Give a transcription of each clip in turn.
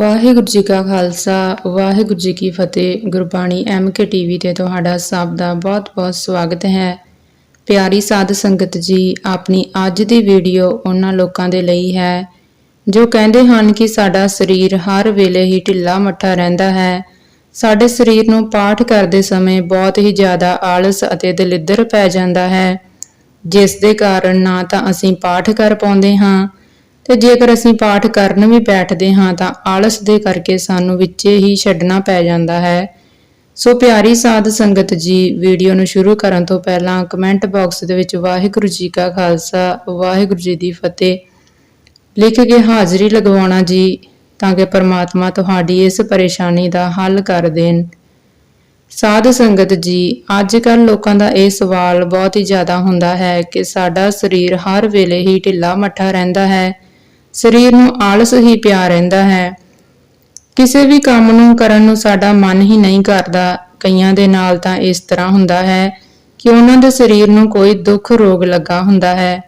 ਵਾਹਿਗੁਰੂ ਜੀ ਕਾ ਖਾਲਸਾ, ਵਾਹਿਗੁਰੂ ਜੀ ਕੀ ਫਤਿਹ। Gurbani MK TV ਤੇ ਤੁਹਾਡਾ ਸਭ ਦਾ ਬਹੁਤ-ਬਹੁਤ ਸਵਾਗਤ ਹੈ। ਪਿਆਰੀ ਸਾਧ ਸੰਗਤ ਜੀ, ਆਪਣੀ ਅੱਜ ਦੀ ਵੀਡੀਓ ਉਹਨਾਂ ਲੋਕਾਂ ਦੇ ਲਈ ਹੈ, ਜੋ ਕਹਿੰਦੇ ਹਨ ਕਿ ਸਾਡਾ ਸਰੀਰ ਹਰ ਵੇਲੇ ਹੀ ਢਿੱਲਾ ਮੱਠਾ ਰਹਿੰਦਾ ਹੈ। ਸਾਡੇ ਸਰੀਰ ਨੂੰ ਪਾਠ ਕਰਦੇ ਸਮੇਂ ਬਹੁਤ ਹੀ ਜ਼ਿਆਦਾ ਆਲਸ ਅਤੇ ਦਲਿੱਦਰ ਪੈ ਜਾਂਦਾ ਹੈ। ਜਿਸ ਦੇ ਕਾਰਨ ਨਾ ਤਾਂ ਅਸੀਂ ਪਾਠ ਕਰ ਪਾਉਂਦੇ ਹਾਂ ਤੇ ਜੇਕਰ ਅਸੀਂ ਪਾਠ ਕਰਨ ਵੀ ਬੈਠਦੇ ਹਾਂ ਤਾਂ ਆਲਸ ਦੇ ਕਰਕੇ ਸਾਨੂੰ ਵਿੱਚੇ ਹੀ ਛੱਡਣਾ ਪੈ ਜਾਂਦਾ ਹੈ। ਸੋ ਪਿਆਰੀ ਸਾਧ ਸੰਗਤ ਜੀ, ਵੀਡੀਓ ਨੂੰ ਸ਼ੁਰੂ ਕਰਨ ਤੋਂ ਪਹਿਲਾਂ ਕਮੈਂਟ ਬਾਕਸ ਦੇ ਵਿੱਚ ਵਾਹਿਗੁਰੂ ਜੀ ਕਾ ਖਾਲਸਾ, ਵਾਹਿਗੁਰੂ ਜੀ ਦੀ ਫਤਿਹ। ਲਿਖ ਕੇ ਹਾਜ਼ਰੀ ਲਗਵਾਉਣਾ ਜੀ, ਤਾਂ ਕਿ ਪਰਮਾਤਮਾ ਤੁਹਾਡੀ ਇਸ ਪਰੇਸ਼ਾਨੀ ਦਾ ਹੱਲ ਕਰ ਦੇਣ। ਸਾਧ ਸੰਗਤ ਜੀ ਅੱਜ ਕੱਲ ਲੋਕਾਂ ਦਾ ਇਹ ਸਵਾਲ ਬਹੁਤ ਹੀ ਜ਼ਿਆਦਾ ਹੁੰਦਾ ਹੈ ਕਿ ਸਾਡਾ ਸਰੀਰ ਹਰ ਵੇਲੇ ਹੀ ਢਿੱਲਾ ਮੱਠਾ ਰਹਿੰਦਾ ਹੈ। ਸਰੀਰ ਨੂੰ ਆਲਸ ਹੀ ਪਿਆ ਰਹਿੰਦਾ ਹੈ। ਕਿਸੇ ਵੀ ਕੰਮ ਨੂੰ ਕਰਨ ਨੂੰ ਸਾਡਾ ਮਨ ਹੀ ਨਹੀਂ ਕਰਦਾ। ਕਈਆਂ ਦੇ ਨਾਲ ਤਾਂ ਇਸ ਤਰ੍ਹਾਂ ਹੁੰਦਾ ਹੈ ਕਿ ਉਹਨਾਂ ਦੇ ਸਰੀਰ ਨੂੰ ਕੋਈ ਦੁੱਖ ਰੋਗ ਲੱਗਾ ਹੁੰਦਾ ਹੈ।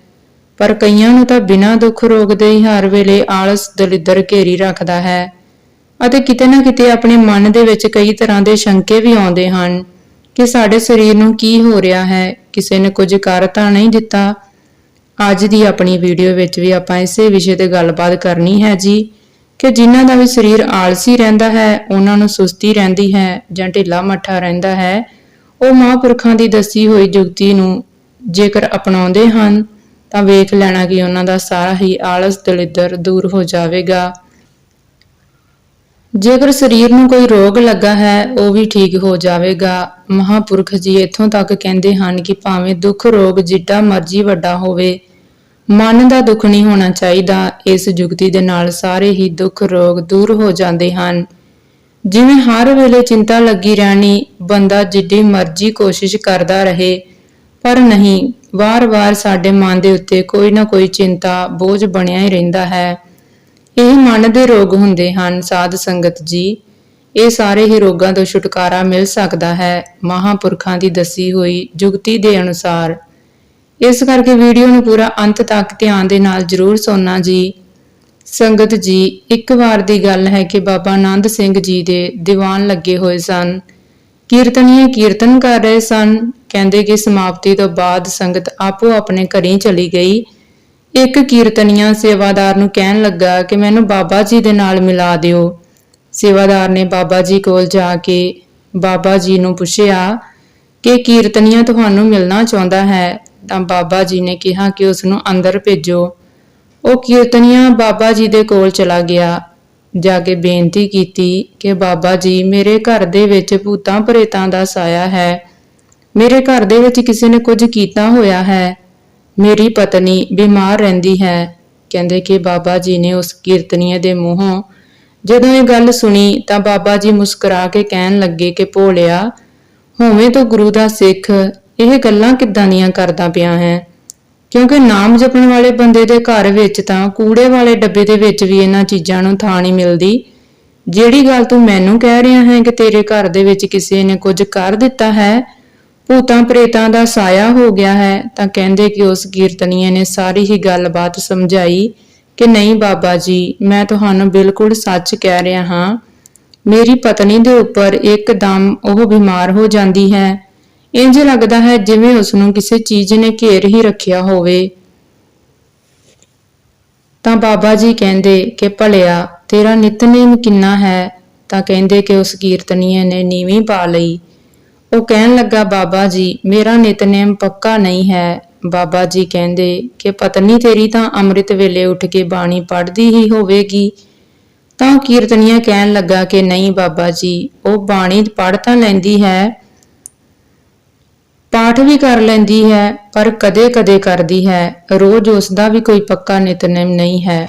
ਪਰ ਕਈਆਂ ਨੂੰ ਤਾਂ ਬਿਨਾਂ ਦੁੱਖ ਰੋਗ ਦੇ ਹੀ ਹਰ ਵੇਲੇ ਆਲਸ ਦਲਿੱਦਰ ਘੇਰੀ ਰੱਖਦਾ ਹੈ ਅਤੇ ਕਿਤੇ ਨਾ ਕਿਤੇ ਆਪਣੇ ਮਨ ਦੇ ਵਿੱਚ ਕਈ ਤਰ੍ਹਾਂ ਦੇ ਸ਼ੰਕੇ ਵੀ ਆਉਂਦੇ ਹਨ ਕਿ ਸਾਡੇ ਸਰੀਰ ਨੂੰ ਕੀ ਹੋ ਰਿਹਾ ਹੈ। ਕਿਸੇ ਨੇ ਕੁਝ ਕਰ ਤਾਂ ਨਹੀਂ ਦਿੱਤਾ। ਅੱਜ ਦੀ ਆਪਣੀ ਵੀਡੀਓ ਵਿੱਚ ਵੀ ਆਪਾਂ ਇਸੇ ਵਿਸ਼ੇ ਤੇ ਗੱਲਬਾਤ ਕਰਨੀ ਹੈ ਜੀ ਕਿ ਜਿਨ੍ਹਾਂ ਦਾ ਵੀ ਸਰੀਰ ਆਲਸੀ ਰਹਿੰਦਾ ਹੈ, ਉਹਨਾਂ ਨੂੰ ਸੁਸਤੀ ਰਹਿੰਦੀ ਹੈ ਜਾਂ ਢਿੱਲਾ ਮੱਠਾ ਰਹਿੰਦਾ ਹੈ, ਉਹ ਮਹਾਂਪੁਰਖਾਂ ਦੀ ਦੱਸੀ ਹੋਈ ਜੁਗਤੀ ਨੂੰ ਜੇਕਰ ਅਪਣਾਉਂਦੇ ਹਨ, ਤਾਂ ਵੇਖ ਲੈਣਾ ਕਿ ਉਹਨਾਂ ਦਾ ਸਾਰਾ ਹੀ ਆਲਸ, ਦਲਿੱਦਰ ਦੂਰ ਹੋ ਜਾਵੇਗਾ। ਜੇਕਰ ਸਰੀਰ ਨੂੰ ਕੋਈ ਰੋਗ ਲੱਗਾ ਹੈ, ਉਹ ਵੀ ਠੀਕ ਹੋ ਜਾਵੇਗਾ। ਮਹਾਪੁਰਖ ਜੀ ਇੱਥੋਂ ਤੱਕ ਕਹਿੰਦੇ ਹਨ ਕਿ ਭਾਵੇਂ ਦੁੱਖ ਰੋਗ ਜਿੱਡਾ ਮਰਜ਼ੀ ਵੱਡਾ ਹੋਵੇ, ਮਨ ਦਾ ਦੁੱਖ ਨਹੀਂ ਹੋਣਾ ਚਾਹੀਦਾ। ਇਸ ਜੁਗਤੀ ਦੇ ਨਾਲ ਸਾਰੇ ਹੀ ਦੁੱਖ ਰੋਗ ਦੂਰ ਹੋ ਜਾਂਦੇ ਹਨ। ਜਿਵੇਂ ਹਰ ਵੇਲੇ ਚਿੰਤਾ ਲੱਗੀ ਰਹਿਣੀ, ਬੰਦਾ ਜਿੱਡੀ ਮਰਜ਼ੀ ਕੋਸ਼ਿਸ਼ ਕਰਦਾ ਰਹੇ, ਪਰ ਨਹੀਂ, ਵਾਰ-ਵਾਰ ਸਾਡੇ ਮਨ ਦੇ ਉੱਤੇ ਕੋਈ ਨਾ ਕੋਈ ਚਿੰਤਾ, ਬੋਝ ਬਣਿਆ ਹੀ ਰਹਿੰਦਾ ਹੈ। ਇਹ ਮਨ ਦੇ ਰੋਗ ਹੁੰਦੇ ਹਨ, ਸਾਧ ਸੰਗਤ ਜੀ। ਇਹ ਸਾਰੇ ਹੀ ਰੋਗਾਂ ਤੋਂ ਛੁਟਕਾਰਾ ਮਿਲ ਸਕਦਾ ਹੈ, ਮਹਾਪੁਰਖਾਂ ਦੀ ਦੱਸੀ ਹੋਈ ਜੁਗਤੀ ਦੇ ਅਨੁਸਾਰ। ਇਸ ਕਰਕੇ ਵੀਡੀਓ ਨੂੰ ਪੂਰਾ ਅੰਤ ਤੱਕ ਧਿਆਨ ਦੇ ਨਾਲ ਜ਼ਰੂਰ ਸੁਣਨਾ ਜੀ। ਸੰਗਤ ਜੀ, ਇੱਕ ਵਾਰ ਦੀ ਗੱਲ ਹੈ ਕਿ ਬਾਬਾ ਆਨੰਦ ਸਿੰਘ ਜੀ ਦੇ ਦੀਵਾਨ ਲੱਗੇ ਹੋਏ ਸਨ। ਕੀਰਤਨੀਏ ਕੀਰਤਨ ਕਰ ਰਹੇ ਸਨ। ਕਹਿੰਦੇ ਕਿ ਸਮਾਪਤੀ ਤੋਂ ਬਾਅਦ ਸੰਗਤ ਆਪੋ ਆਪਣੇ ਘਰੀਂ ਚਲੀ ਗਈ। ਇੱਕ ਕੀਰਤਨੀਆ ਸੇਵਾਦਾਰ ਨੂੰ ਕਹਿਣ ਲੱਗਾ ਕਿ ਮੈਨੂੰ ਬਾਬਾ ਜੀ ਦੇ ਨਾਲ ਮਿਲਾ ਦਿਓ। ਸੇਵਾਦਾਰ ਨੇ ਬਾਬਾ ਜੀ ਕੋਲ ਜਾ ਕੇ ਬਾਬਾ ਜੀ ਨੂੰ ਪੁੱਛਿਆ ਕਿ ਕੀਰਤਨੀਆ ਤੁਹਾਨੂੰ ਮਿਲਣਾ ਚਾਹੁੰਦਾ ਹੈ? ਤਾਂ ਬਾਬਾ ਜੀ ਨੇ ਕਿਹਾ ਕਿ ਉਸ ਨੂੰ ਅੰਦਰ ਭੇਜੋ। ਉਹ ਕੀਰਤਨੀਆ ਬਾਬਾ ਜੀ ਦੇ ਕੋਲ ਚਲਾ ਗਿਆ। ਜਾ ਕੇ ਬੇਨਤੀ ਕੀਤੀ ਕਿ ਬਾਬਾ ਜੀ, ਮੇਰੇ ਘਰ ਦੇ ਵਿੱਚ ਭੂਤਾਂ ਪ੍ਰੇਤਾਂ ਦਾ ਸਾਇਆ ਹੈ। ਮੇਰੇ ਘਰ ਦੇ ਵਿੱਚ ਕਿਸੇ ਨੇ ਕੁਝ ਕੀਤਾ ਹੋਇਆ ਹੈ। ਮੇਰੀ ਪਤਨੀ ਬਿਮਾਰ ਰਹਿੰਦੀ ਹੈ। ਕਹਿੰਦੇ ਕਿ ਬਾਬਾ ਜੀ ਨੇ ਉਸ ਕੀਰਤਨੀਏ ਦੇ ਮੂੰਹੋਂ ਜਦੋਂ ਇਹ ਗੱਲ ਸੁਣੀ ਤਾਂ ਬਾਬਾ ਜੀ ਮੁਸਕਰਾ ਕੇ ਕਹਿਣ ਲੱਗੇ ਕਿ ਭੋਲਿਆ, ਹੋਵੇਂ ਤੋਂ ਗੁਰੂ ਦਾ ਸਿੱਖ, ਇਹ ਗੱਲਾਂ ਕਿੱਦਾਂ ਦੀਆਂ ਕਰਦਾ ਪਿਆ ਹੈ? ਕਿਉਂਕਿ ਨਾਮ ਜਪਣ ਵਾਲੇ ਬੰਦੇ ਦੇ ਘਰ ਵਿੱਚ ਤਾਂ ਕੂੜੇ ਵਾਲੇ ਡੱਬੇ ਦੇ ਵਿੱਚ ਵੀ ਇਹਨਾਂ ਚੀਜ਼ਾਂ ਨੂੰ ਥਾਂ ਨਹੀਂ ਮਿਲਦੀ। ਜਿਹੜੀ ਗੱਲ ਤੂੰ ਮੈਨੂੰ ਕਹਿ ਰਿਹਾ ਹੈ ਕਿ ਤੇਰੇ ਘਰ ਦੇ ਵਿੱਚ ਕਿਸੇ ਨੇ ਕੁਝ ਕਰ ਦਿੱਤਾ ਹੈ ਭੂਤਾਂ ਪ੍ਰੇਤਾਂ ਦਾ ਸਾਇਆ ਹੋ ਗਿਆ ਹੈ, ਤਾਂ ਕਹਿੰਦੇ ਕਿ ਉਸ ਕੀਰਤਨੀਏ ਨੇ ਸਾਰੀ ਹੀ ਗੱਲਬਾਤ ਸਮਝਾਈ ਕਿ ਨਹੀਂ ਬਾਬਾ ਜੀ, ਮੈਂ ਤੁਹਾਨੂੰ ਬਿਲਕੁਲ ਸੱਚ ਕਹਿ ਰਿਹਾ ਹਾਂ। ਮੇਰੀ ਪਤਨੀ ਦੇ ਉੱਪਰ ਇੱਕਦਮ ਉਹ ਬਿਮਾਰ ਹੋ ਜਾਂਦੀ ਹੈ। ਇੰਜ ਲੱਗਦਾ ਹੈ ਜਿਵੇਂ ਉਸ ਨੂੰ ਕਿਸੇ ਚੀਜ਼ ਨੇ ਘੇਰ ਹੀ ਰੱਖਿਆ ਹੋਵੇ। ਤਾਂ ਬਾਬਾ ਜੀ ਕਹਿੰਦੇ ਕਿ ਭਲਿਆ, ਤੇਰਾ ਨਿਤਨੇਮ ਕਿੰਨਾ ਹੈ? ਤਾਂ ਕਹਿੰਦੇ ਕਿ ਉਸ ਕੀਰਤਨੀਏ ਨੇ ਨੀਵੀਂ ਪਾ ਲਈ। ਉਹ ਕਹਿਣ ਲੱਗਾ, ਬਾਬਾ ਜੀ, ਮੇਰਾ ਨਿਤਨੇਮ ਪੱਕਾ ਨਹੀਂ ਹੈ। ਬਾਬਾ ਜੀ ਕਹਿੰਦੇ, ਕਿ ਪਤਨੀ ਤੇਰੀ ਤਾਂ ਅੰਮ੍ਰਿਤ ਵੇਲੇ ਉੱਠ ਕੇ ਬਾਣੀ ਪੜ੍ਹਦੀ ਹੀ ਹੋਵੇਗੀ। ਤਾਂ ਉਹ ਕੀਰਤਨੀਆ ਕਹਿਣ ਲੱਗਾ ਕਿ ਨਹੀਂ ਬਾਬਾ ਜੀ, ਉਹ ਬਾਣੀ ਪੜ੍ਹ ਤਾਂ ਲੈਂਦੀ ਹੈ, ਪਾਠ ਵੀ ਕਰ ਲੈਂਦੀ ਹੈ, ਪਰ ਕਦੇ-ਕਦੇ ਕਰਦੀ ਹੈ। ਰੋਜ਼ ਉਸ ਦਾ ਵੀ ਕੋਈ ਪੱਕਾ ਨਿਤਨੇਮ ਨਹੀਂ ਹੈ।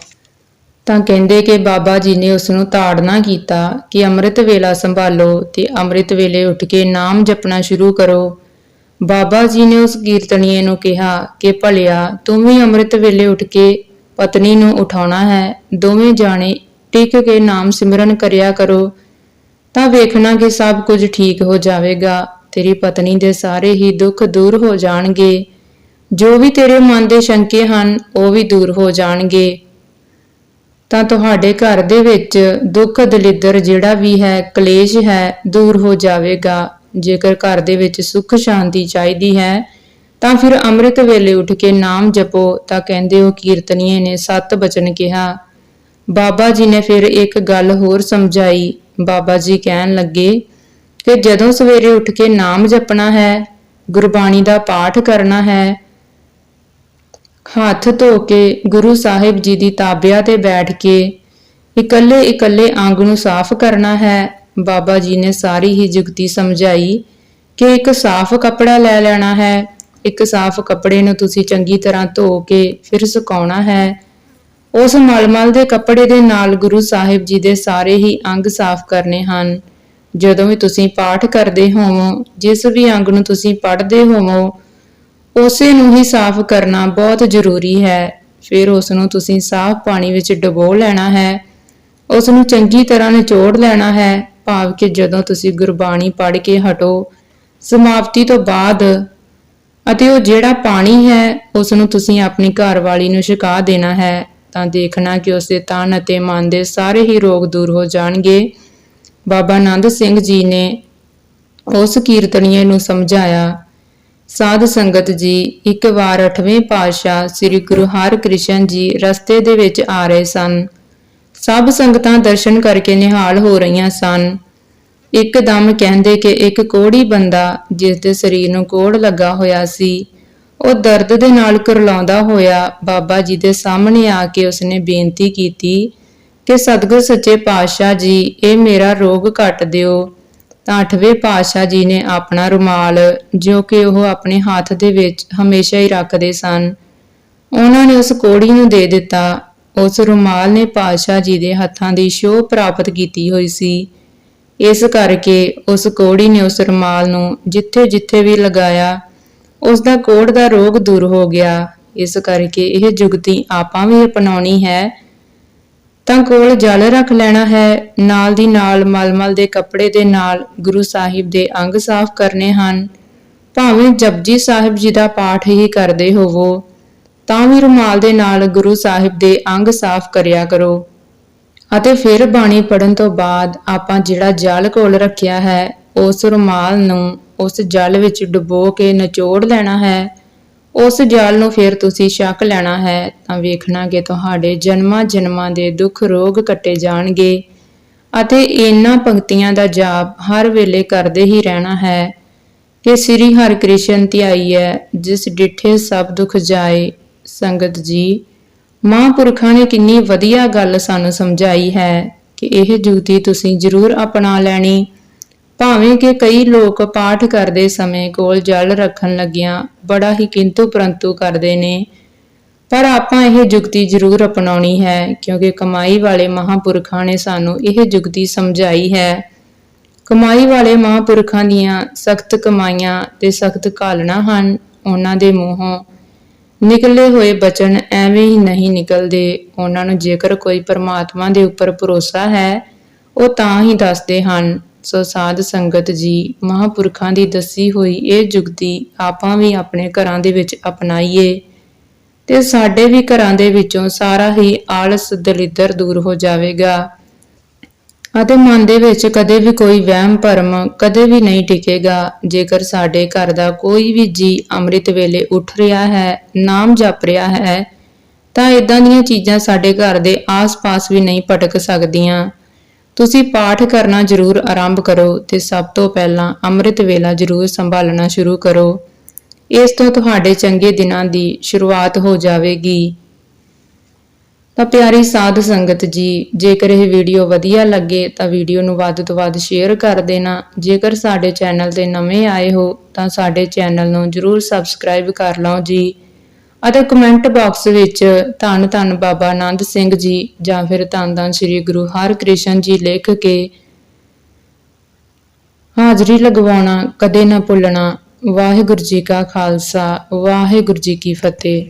ਤਾਂ ਕਹਿੰਦੇ ਕਿ ਬਾਬਾ ਜੀ ਨੇ ਉਸ ਨੂੰ ਤਾੜਨਾ ਕੀਤਾ ਕਿ ਅੰਮ੍ਰਿਤ ਵੇਲਾ ਸੰਭਾਲੋ ਤੇ ਅੰਮ੍ਰਿਤ ਵੇਲੇ ਉੱਠ ਕੇ ਨਾਮ ਜਪਣਾ ਸ਼ੁਰੂ ਕਰੋ। ਬਾਬਾ ਜੀ ਨੇ ਉਸ ਕੀਰਤਨੀਏ ਨੂੰ ਕਿਹਾ ਕਿ ਭਲਿਆ, ਤੂੰ ਵੀ ਅੰਮ੍ਰਿਤ ਵੇਲੇ ਉੱਠ ਕੇ ਪਤਨੀ ਨੂੰ ਉਠਾਉਣਾ ਹੈ, ਦੋਵੇਂ ਜਾਣੇ ਟਿਕ ਕੇ ਨਾਮ ਸਿਮਰਨ ਕਰਿਆ ਕਰੋ। ਤਾਂ ਵੇਖਣਾ ਕਿ ਸਭ ਕੁਝ ਠੀਕ ਹੋ ਜਾਵੇਗਾ, ਤੇਰੀ ਪਤਨੀ ਦੇ ਸਾਰੇ ਹੀ ਦੁੱਖ ਦੂਰ ਹੋ ਜਾਣਗੇ। ਜੋ ਵੀ ਤੇਰੇ ਮਨ ਦੇ ਸ਼ੰਕੇ ਹਨ, ਉਹ ਵੀ ਦੂਰ ਹੋ ਜਾਣਗੇ। ਤਾਂ ਤੁਹਾਡੇ ਘਰ ਦੇ ਵਿੱਚ ਦੁੱਖ ਦਲਿੱਦਰ ਜਿਹੜਾ ਵੀ ਹੈ, ਕਲੇਸ਼ ਹੈ, ਦੂਰ ਹੋ ਜਾਵੇਗਾ। ਜੇਕਰ ਘਰ ਦੇ ਵਿੱਚ ਸੁੱਖ ਸ਼ਾਂਤੀ ਚਾਹੀਦੀ ਹੈ, ਤਾਂ ਫਿਰ ਅੰਮ੍ਰਿਤ ਵੇਲੇ ਉੱਠ ਕੇ ਨਾਮ ਜਪੋ, ਤਾਂ ਕਹਿੰਦੇ ਉਹ ਕੀਰਤਨੀਏ ਨੇ ਸੱਤ ਬਚਨ ਕਿਹਾ। ਬਾਬਾ ਜੀ ਨੇ ਫਿਰ ਇੱਕ ਗੱਲ ਹੋਰ ਸਮਝਾਈ। ਬਾਬਾ ਜੀ ਕਹਿਣ ਲੱਗੇ ਕਿ ਜਦੋਂ ਸਵੇਰੇ ਉੱਠ ਕੇ ਨਾਮ ਜਪਣਾ ਹੈ, ਗੁਰਬਾਣੀ ਦਾ ਪਾਠ ਕਰਨਾ ਹੈ ਹੱਥ ਧੋ ਕੇ ਗੁਰੂ ਸਾਹਿਬ ਜੀ ਦੀ ਤਾਬਿਆ ਤੇ ਬੈਠ ਕੇ ਇਕੱਲੇ ਇਕੱਲੇ ਅੰਗ ਨੂੰ ਸਾਫ਼ ਕਰਨਾ ਹੈ, ਬਾਬਾ ਜੀ ਨੇ ਸਾਰੀ ਹੀ ਜੁਗਤੀ ਸਮਝਾਈ ਕਿ ਇੱਕ ਸਾਫ਼ ਕੱਪੜਾ ਲੈ ਲੈਣਾ ਹੈ, ਇੱਕ ਸਾਫ਼ ਕੱਪੜੇ ਨੂੰ ਤੁਸੀਂ ਚੰਗੀ ਤਰ੍ਹਾਂ ਧੋ ਕੇ ਫਿਰ ਸੁਕਾਉਣਾ ਹੈ। ਉਸ ਮਲਮਲ ਦੇ ਕੱਪੜੇ ਦੇ ਨਾਲ ਗੁਰੂ ਸਾਹਿਬ ਜੀ ਦੇ ਸਾਰੇ ਹੀ ਅੰਗ ਸਾਫ਼ ਕਰਨੇ ਹਨ। ਜਦੋਂ ਵੀ ਤੁਸੀਂ ਪਾਠ ਕਰਦੇ ਹੋਵੋ, ਜਿਸ ਵੀ ਅੰਗ ਨੂੰ ਤੁਸੀਂ ਪੜ੍ਹਦੇ ਹੋਵੋ ਉਸੇ ਨੂੰ ਹੀ ਸਾਫ਼ ਕਰਨਾ ਬਹੁਤ ਜ਼ਰੂਰੀ ਹੈ। ਫਿਰ ਉਸ ਨੂੰ ਤੁਸੀਂ ਸਾਫ਼ ਪਾਣੀ ਵਿੱਚ ਡੁਬੋ ਲੈਣਾ ਹੈ। ਉਸ ਨੂੰ ਚੰਗੀ ਤਰ੍ਹਾਂ ਨਿਚੋੜ ਲੈਣਾ ਹੈ। ਭਾਵ ਕਿ ਜਦੋਂ ਤੁਸੀਂ ਗੁਰਬਾਣੀ ਪੜ੍ਹ ਕੇ ਹਟੋ, ਸਮਾਪਤੀ ਤੋਂ ਬਾਅਦ ਅਤੇ ਉਹ ਜਿਹੜਾ ਪਾਣੀ ਹੈ ਉਸ ਨੂੰ ਤੁਸੀਂ ਆਪਣੀ ਘਰਵਾਲੀ ਨੂੰ ਛਕਾ ਦੇਣਾ ਹੈ। ਤਾਂ ਦੇਖਣਾ ਕਿ ਉਸੇ ਤਨ ਅਤੇ ਮਨ ਦੇ ਸਾਰੇ ਹੀ ਰੋਗ ਦੂਰ ਹੋ ਜਾਣਗੇ। ਬਾਬਾ ਆਨੰਦ ਸਿੰਘ ਜੀ ਨੇ ਉਸ ਕੀਰਤਨੀਏ ਨੂੰ ਸਮਝਾਇਆ ਸਾਧ ਸੰਗਤ ਜੀ, ਇੱਕ ਵਾਰ 8ਵੇਂ ਪਾਤਸ਼ਾਹ ਸ੍ਰੀ ਗੁਰੂ ਹਰਿਕ੍ਰਿਸ਼ਨ ਜੀ ਰਸਤੇ ਦੇ ਵਿੱਚ ਆ ਰਹੇ ਸਨ। ਸਭ ਸੰਗਤਾਂ ਦਰਸ਼ਨ ਕਰਕੇ ਨਿਹਾਲ ਹੋ ਰਹੀਆਂ ਸਨ। ਇੱਕਦਮ ਕਹਿੰਦੇ ਕਿ ਇੱਕ ਕੋੜੀ ਬੰਦਾ ਜਿਸ ਦੇ ਸਰੀਰ ਨੂੰ ਕੋੜ ਲੱਗਾ ਹੋਇਆ ਸੀ, ਉਹ ਦਰਦ ਦੇ ਨਾਲ ਕੁਰਲਾਉਂਦਾ ਹੋਇਆ ਬਾਬਾ ਜੀ ਦੇ ਸਾਹਮਣੇ ਆ ਕੇ ਉਸਨੇ ਬੇਨਤੀ ਕੀਤੀ ਕਿ ਸਤਿਗੁਰ ਸੱਚੇ ਪਾਤਸ਼ਾਹ ਜੀ, ਇਹ ਮੇਰਾ ਰੋਗ ਕੱਟ ਦਿਓ। ਤਾਂ ਅੱਠਵੇਂ ਪਾਤਸ਼ਾਹ ਜੀ ਨੇ ਆਪਣਾ ਰੁਮਾਲ, ਜੋ ਕਿ ਉਹ ਆਪਣੇ ਹੱਥ ਦੇ ਵਿੱਚ ਹਮੇਸ਼ਾ ਹੀ ਰੱਖਦੇ ਸਨ, ਉਹਨਾਂ ਨੇ ਉਸ ਕੋੜੀ ਨੂੰ ਦੇ ਦਿੱਤਾ। ਉਸ ਰੁਮਾਲ ਨੇ ਪਾਤਸ਼ਾਹ ਜੀ ਦੇ ਹੱਥਾਂ ਦੀ ਸ਼ੋਅ ਪ੍ਰਾਪਤ ਕੀਤੀ ਹੋਈ ਸੀ। ਇਸ ਕਰਕੇ ਉਸ ਕੋੜੀ ਨੇ ਉਸ ਰੁਮਾਲ ਨੂੰ ਜਿੱਥੇ-ਜਿੱਥੇ ਵੀ ਲਗਾਇਆ, ਉਸ ਦਾ ਕੋੜ ਦਾ ਰੋਗ ਦੂਰ ਹੋ ਗਿਆ। ਇਸ ਕਰਕੇ ਇਹ ਜੁਗਤੀ ਆਪਾਂ ਵੀ ਅਪਣਾਉਣੀ ਹੈ। ਤਾਂ ਕੋਲ ਜਲ ਰੱਖ ਲੈਣਾ ਹੈ। ਨਾਲ ਦੀ ਨਾਲ ਮਲਮਲ ਦੇ ਕੱਪੜੇ ਦੇ ਨਾਲ ਗੁਰੂ ਸਾਹਿਬ ਦੇ ਅੰਗ ਸਾਫ਼ ਕਰਨੇ ਹਨ। ਭਾਵੇਂ ਜਪਜੀ ਸਾਹਿਬ ਜੀ ਦਾ ਪਾਠ ਹੀ ਕਰਦੇ ਹੋਵੋ, ਤਾਂ ਵੀ ਰੁਮਾਲ ਦੇ ਨਾਲ ਗੁਰੂ ਸਾਹਿਬ ਦੇ ਅੰਗ ਸਾਫ਼ ਕਰਿਆ ਕਰੋ। ਅਤੇ ਫਿਰ ਬਾਣੀ ਪੜਨ ਤੋਂ ਬਾਅਦ ਆਪਾਂ ਜਿਹੜਾ ਜਲ ਕੋਲ ਰੱਖਿਆ ਹੈ, ਉਸ ਰੁਮਾਲ ਨੂੰ ਉਸ ਜਲ ਵਿੱਚ ਡੁਬੋ ਕੇ ਨਿਚੋੜ ਲੈਣਾ ਹੈ। ਉਸ ਜਾਲ ਨੂੰ ਫਿਰ ਤੁਸੀਂ ਛਕ ਲੈਣਾ ਹੈ ਤਾਂ ਵੇਖਣਾ ਕਿ ਤੁਹਾਡੇ ਜਨਮਾਂ ਜਨਮਾਂ ਦੇ ਦੁੱਖ ਰੋਗ ਕੱਟੇ ਜਾਣਗੇ ਅਤੇ ਇਹਨਾਂ ਪੰਕਤੀਆਂ ਦਾ ਜਾਪ ਹਰ ਵੇਲੇ ਕਰਦੇ ਹੀ ਰਹਿਣਾ ਹੈ ਕਿ ਸ੍ਰੀ ਹਰਿਕ੍ਰਿਸ਼ਨ ਧਿਆਈ ਹੈ, ਜਿਸ ਡਿਠੇ ਸਭ ਦੁੱਖ ਜਾਏ। ਸੰਗਤ ਜੀ, ਮਹਾਂਪੁਰਖਾਂ ਨੇ ਕਿੰਨੀ ਵਧੀਆ ਗੱਲ ਸਾਨੂੰ ਸਮਝਾਈ ਹੈ ਕਿ ਇਹ ਜੁਗਤੀ ਤੁਸੀਂ ਜ਼ਰੂਰ ਅਪਣਾ ਲੈਣੀ। ਭਾਵੇਂ ਕਿ ਕਈ ਲੋਕ ਪਾਠ ਕਰਦੇ ਸਮੇਂ ਕੋਲ ਜਲ ਰੱਖਣ ਲੱਗਿਆਂ, ਬੜਾ ਹੀ ਕਿੰਤੂ ਪਰੰਤੂ ਕਰਦੇ ਨੇ। ਪਰ ਆਪਾਂ ਇਹ ਜੁਗਤੀ ਜ਼ਰੂਰ ਅਪਣਾਉਣੀ ਹੈ, ਕਿਉਂਕਿ ਕਮਾਈ ਵਾਲੇ ਮਹਾਂਪੁਰਖਾਂ ਨੇ ਸਾਨੂੰ ਇਹ ਜੁਗਤੀ ਸਮਝਾਈ ਹੈ। ਕਮਾਈ ਵਾਲੇ ਮਹਾਂਪੁਰਖਾਂ ਦੀਆਂ ਸਖਤ ਕਮਾਈਆਂ ਤੇ ਸਖਤ ਕਾਲਣਾ ਹਨ ਉਹਨਾਂ ਦੇ ਮੂੰਹੋਂ। ਨਿਕਲੇ ਹੋਏ ਬਚਨ ਐਵੇਂ ਹੀ ਨਹੀਂ ਨਿਕਲਦੇ। ਉਹਨਾਂ ਨੂੰ ਜੇਕਰ ਕੋਈ ਪਰਮਾਤਮਾ ਦੇ ਉੱਪਰ ਭਰੋਸਾ ਹੈ, ਉਹ ਤਾਂ ਹੀ ਦੱਸਦੇ ਹਨ ਸੋ ਸਾਧ ਸੰਗਤ ਜੀ, ਮਹਾਪੁਰਖਾਂ ਦੀ ਦੱਸੀ ਹੋਈ ਇਹ ਜੁਗਤੀ ਆਪਾਂ ਵੀ ਆਪਣੇ ਘਰਾਂ ਦੇ ਵਿੱਚ ਅਪਣਾਈਏ ਤੇ ਸਾਡੇ ਵੀ ਘਰਾਂ ਦੇ ਵਿੱਚੋਂ ਸਾਰਾ ਹੀ ਆਲਸ, ਦਲਿੱਦਰ ਦੂਰ ਹੋ ਜਾਵੇਗਾ ਅਤੇ ਮਨ ਦੇ ਵਿੱਚ ਕਦੇ ਵੀ ਕੋਈ ਵਹਿਮ, ਭਰਮ ਕਦੇ ਵੀ ਨਹੀਂ ਟਿਕੇਗਾ। ਜੇਕਰ ਸਾਡੇ ਘਰ ਦਾ ਕੋਈ ਵੀ ਜੀ ਅੰਮ੍ਰਿਤ ਵੇਲੇ ਉੱਠ ਰਿਹਾ ਹੈ, ਨਾਮ ਜਪ ਰਿਹਾ ਹੈ, ਤਾਂ ਇਦਾਂ ਦੀਆਂ ਚੀਜ਼ਾਂ ਸਾਡੇ ਘਰ ਦੇ ਆਸ-ਪਾਸ ਵੀ ਨਹੀਂ ਭਟਕ ਸਕਦੀਆਂ। ਤੁਸੀਂ ਪਾਠ ਕਰਨਾ ਜ਼ਰੂਰ ਆਰੰਭ ਕਰੋ ਤੇ ਸਭ ਤੋਂ ਪਹਿਲਾਂ ਅੰਮ੍ਰਿਤ ਵੇਲਾ ਜ਼ਰੂਰ ਸੰਭਾਲਣਾ ਸ਼ੁਰੂ ਕਰੋ। ਇਸ ਤੋਂ ਤੁਹਾਡੇ ਚੰਗੇ ਦਿਨਾਂ ਦੀ ਸ਼ੁਰੂਆਤ ਹੋ ਜਾਵੇਗੀ। ਤਾਂ ਪਿਆਰੀ ਸਾਧ ਸੰਗਤ ਜੀ, ਜੇਕਰ ਇਹ ਵੀਡੀਓ ਵਧੀਆ ਲੱਗੇ ਤਾਂ ਵੀਡੀਓ ਨੂੰ ਵੱਧ ਤੋਂ ਵੱਧ ਸ਼ੇਅਰ ਕਰ ਦੇਣਾ। ਜੇਕਰ ਸਾਡੇ ਚੈਨਲ ਤੇ ਨਵੇਂ ਆਏ ਹੋ ਤਾਂ ਸਾਡੇ ਚੈਨਲ ਨੂੰ ਜਰੂਰ ਸਬਸਕ੍ਰਾਈਬ ਕਰ ਲਓ ਜੀ। ਅਤੇ ਕਮੈਂਟ ਬਾਕਸ ਵਿੱਚ ਧੰਨ ਧੰਨ ਬਾਬਾ ਆਨੰਦ ਸਿੰਘ ਜੀ ਜਾਂ ਫਿਰ ਧੰਨ ਧੰਨ ਸ੍ਰੀ ਗੁਰੂ ਹਰਿਕ੍ਰਿਸ਼ਨ ਜੀ ਲਿਖ ਕੇ ਹਾਜ਼ਰੀ ਲਗਵਾਉਣਾ, ਕਦੇ ਨਾ ਭੁੱਲਣਾ। ਵਾਹਿਗੁਰੂ ਜੀ ਕਾ ਖਾਲਸਾ, ਵਾਹਿਗੁਰੂ ਜੀ ਕੀ ਫਤਿਹ।